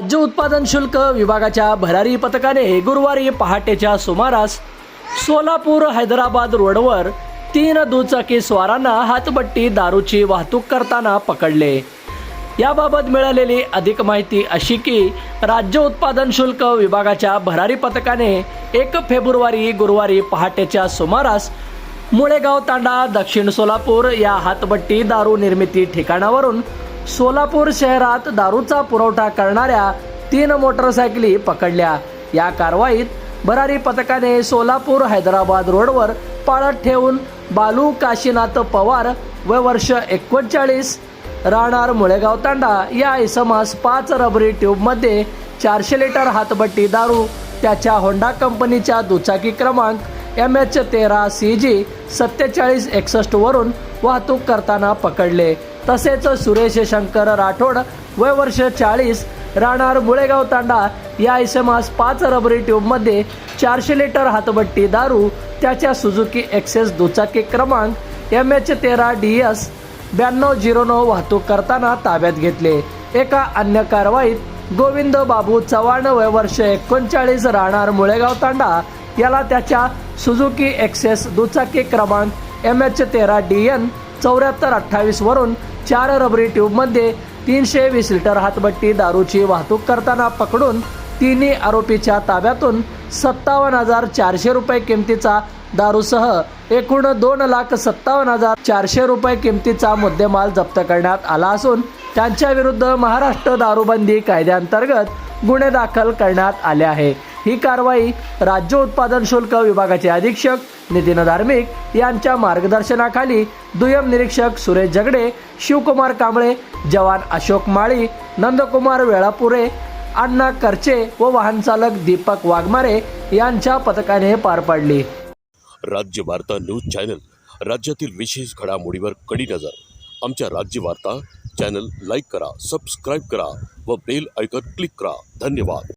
राज्य उत्पादन शुल्क विभागाच्या भरारी पथकाने गुरुवारी पहाटेच्या सुमारास सोलापूर हैदराबाद रोडवर तीन दुचाकी स्वारांना हातबट्टी दारूची वाहतूक करताना पकडले. याबाबत मिळालेली अधिक माहिती अशी की राज्य उत्पादन शुल्क विभागाच्या भरारी पथकाने एक फेब्रुवारी गुरुवारी पहाटेच्या सुमारास मुळेगाव तांडा दक्षिण सोलापूर या हातबट्टी दारू निर्मिती ठिकाणावरून सोलापूर शहरात दारूचा पुरवठा करणाऱ्या तीन मोटरसायकली पकडल्या. या कारवाईत भरारी पथकाने सोलापूर हैदराबाद रोडवर पाळत ठेवून बालू काशीनाथ पवार व वर्ष एकोणचाळीस राहणार मुळेगाव तांडा या इसमास पाच रबरी ट्यूबमध्ये चारशे लिटर हातबट्टी दारू त्याच्या होंडा कंपनीच्या दुचाकी क्रमांक एम एच तेरा सी जी सत्तेचाळीस एकसष्ट वरून वाहतूक करताना पकडले. तसेच सुरेश शंकर राठोड वय वर्ष चाळीस राहणार मुळेगाव तांडा या इसमास पाच रबरी ट्यूबमध्ये चारशे लिटर हातबट्टी दारू त्याच्या सुझुकी एक्सेस दुचाकी क्रमांक एम एच तेरा डी एस ब्याण्णव झिरो नऊ वाहतूक करताना ताब्यात घेतले. एका अन्य कारवाईत गोविंद बाबू चव्हाण वय वर्ष एकोणचाळीस राहणार मुळेगाव तांडा याला त्याच्या सुझुकी एक्सेस दुचाकी क्रमांक एम एच तेरा डी एन चौऱ्याहत्तर अठ्ठावीस वरून चार रबरी ट्यूबमध्ये तीनशे वीस लिटर हातबट्टी दारूची वाहतूक करताना पकडून तिन्ही आरोपीच्या ताब्यातून सत्तावन्न हजार चारशे रुपये किमतीचा दारूसह एकूण दोन लाख सत्तावन्न हजार चारशे रुपये किमतीचा मुद्देमाल जप्त करण्यात आला असून त्यांच्या विरुद्ध महाराष्ट्र दारूबंदी कायद्याअंतर्गत गुन्हे दाखल करण्यात आले आहे. ही कारवाई राज्य उत्पादन शुल्क विभागाचे अधीक्षक नितीन धार्मिक यांच्या मार्गदर्शनाखाली दुय्यम निरीक्षक सुरेश जगडे शिवकुमार कांबळे जवान अशोक माळी नंदकुमार वेळापुरे अण्णा करचे व वाहन चालक दीपक वाघमारे यांच्या पथकाने पार पाडली. राज्य वार्ता न्यूज चॅनल राज्यातील विशेष घडामोडीवर कडी नजर. आमच्या राज्य वार्ता चॅनल लाईक करा सबस्क्राईब करा व बेल आयकॉन क्लिक करा. धन्यवाद.